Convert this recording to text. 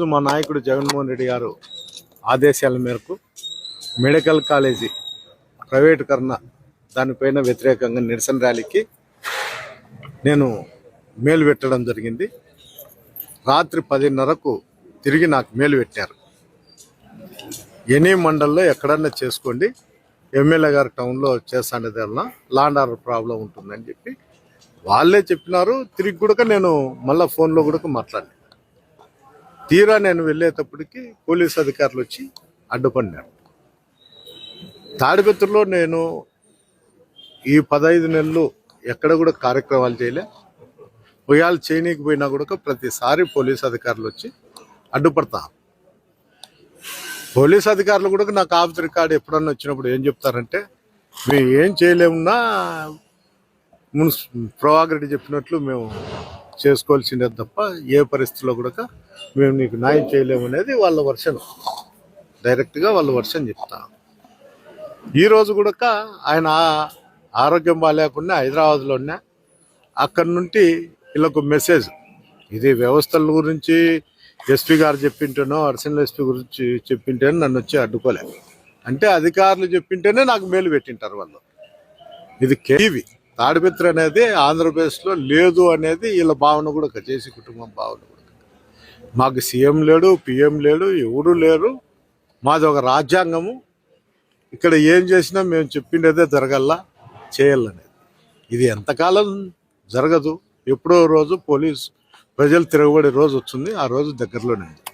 ఈరోజు మా నాయకుడు జగన్మోహన్ రెడ్డి గారు ఆదేశాల మేరకు మెడికల్ కాలేజీ ప్రైవేటుకరణ దానిపైన వ్యతిరేకంగా నిరసన ర్యాలీకి నేను మేలు పెట్టడం జరిగింది. రాత్రి పదిన్నరకు తిరిగి నాకు మేలు పెట్టారు. ఎనీ మండల్లో ఎక్కడన్నా చేసుకోండి. ఎమ్మెల్యే గారి టౌన్లో చేస్తాండేది వలన లాండ్ ఆర్డర్ ప్రాబ్లం ఉంటుందని చెప్పి వాళ్ళే చెప్పినారు. తిరిగి కూడా నేను మళ్ళీ ఫోన్లో కూడా మాట్లాడినా తీరా నేను వెళ్ళేటప్పటికి పోలీస్ అధికారులు వచ్చి అడ్డుపడినారు. తాడిపత్రిలో నేను ఈ పదహైదు నెలలు ఎక్కడ కూడా కార్యక్రమాలు చేయలే. ఉయ్యాలు చేయనీకి పోయినా కూడా ప్రతిసారి పోలీస్ అధికారులు వచ్చి అడ్డుపడతా. పోలీస్ అధికారులు కూడా నాకు ఆఫీస్ రికార్డు ఎప్పుడన్నా వచ్చినప్పుడు ఏం చెప్తారంటే మేము ఏం చేయలేమున్నా మున్సి ప్రభాకర్ రెడ్డి చెప్పినట్లు మేము చేసుకోవాల్సిందే తప్ప ఏ పరిస్థితిలో కూడా మేము నీకు న్యాయం చేయలేము అనేది వాళ్ళ వర్షన్. డైరెక్ట్గా వాళ్ళ వర్షన్ చెప్తా. ఈరోజు కూడా ఆయన ఆరోగ్యం బాగాలేకుండా హైదరాబాద్లో ఉన్నా అక్కడి నుండి వీళ్ళకు మెసేజ్. ఇది వ్యవస్థల గురించి ఎస్పీ గారు చెప్పింటేనో అడిషనల్ ఎస్పీ గురించి చెప్పింటేనో నన్ను వచ్చి అడ్డుకోలేదు అంటే అధికారులు చెప్పింటేనే నాకు మేలు పెట్టింటారు వాళ్ళు. ఇది కేవి. తాడిపిత్ర అనేది ఆంధ్రప్రదేశ్లో లేదు అనేది వీళ్ళ భావన కూడా చేసి కుటుంబం భావన కూడా. మాకు సీఎం లేడు పిఎం లేడు ఎవరు లేరు. మాది ఒక రాజ్యాంగము. ఇక్కడ ఏం చేసినా మేము చెప్పిండేదే జరగల్లా చేయాలనేది. ఇది ఎంతకాలం జరగదు. ఎప్పుడో రోజు పోలీస్ ప్రజలు తిరగబడే రోజు వచ్చింది. ఆ రోజు దగ్గరలోనే ఉంది.